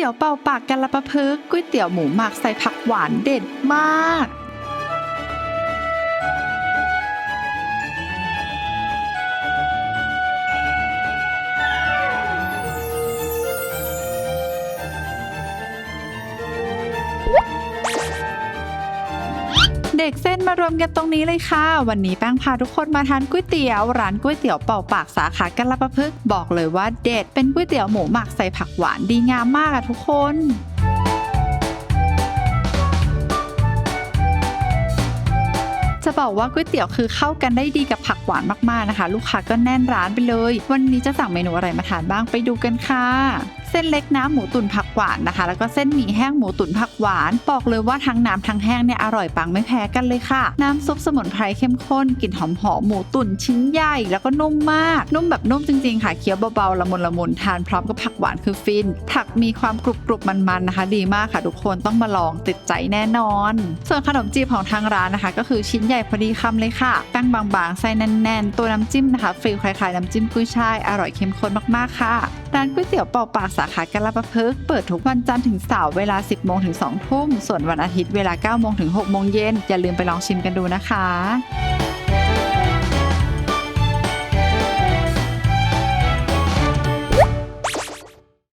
ตี๋ยวเป่าปากกันละปะพึกก๋วยเตี๋ยวหมูหมักใส่ผักหวานเด็ดมาก เด็กเส้นมารวมกันตรงนี้เลยค่ะ วันนี้แป้งพาทุกคนมาทานก๋วยเตี๋ยวร้านก๋วยเตี๋ยวเป่าปากสาขากันละปะพึกษ์บอกเลยว่าเด็ดเป็นก๋วยเตี๋ยวหมูหมักใส่ผักหวานดีงามมากอะทุกคนจะบอกว่าก๋วยเตี๋ยวคือเข้ากันได้ดีกับผักหวานมากๆนะคะ ลูกค้าก็แน่นร้านไปเลย วันนี้จะสั่งเมนูอะไรมาทานบ้างไปดูกันค่ะ เส้นเล็กน้ำหมูตุ๋นผักหวานนะคะ แล้วก็เส้นหมี่แห้งหมูตุ๋นผักหวาน บอกเลยว่าทั้งน้ำทั้งแห้งเนี่ยอร่อยปังไม่แพ้กันเลยค่ะ น้ำซุปสมุนไพรเข้มข้นกลิ่นหอมหอมๆหมูตุ๋นชิ้นใหญ่ แล้วก็นุ่มมาก นุ่มแบบนุ่มจริงๆค่ะเคี้ยวเบาๆละมุนละมุนทานพร้อมกับผักหวานคือฟิน ผักมีความกรุบกรุบมันๆนะคะ ดีมากค่ะ ทุกคนต้องมาลองติดใจแน่นอน ส่วนขนมจีบของทางร้านนะคะ ก็คือชิ้นใหญ่พอดีคำเลยค่ะแป้งบางๆไส้แน่นๆ ตัวน้ำจิ้มนะคะฟิลคล้ายๆน้ำจิ้มกุ้ยช่ายอร่อยเข้มข้นมากๆค่ะร้านก๋วยเตี๋ยวเป่าปากสาขากละปะพึกเปิดทุกวันจันทร์ถึงเสาร์เวลา 10 โมงถึง 2 ทุ่ม ส่วนวันอาทิตย์เวลา 9 โมงถึง 6 โมงเย็น อย่าลืมไปลองชิมกันดูนะคะ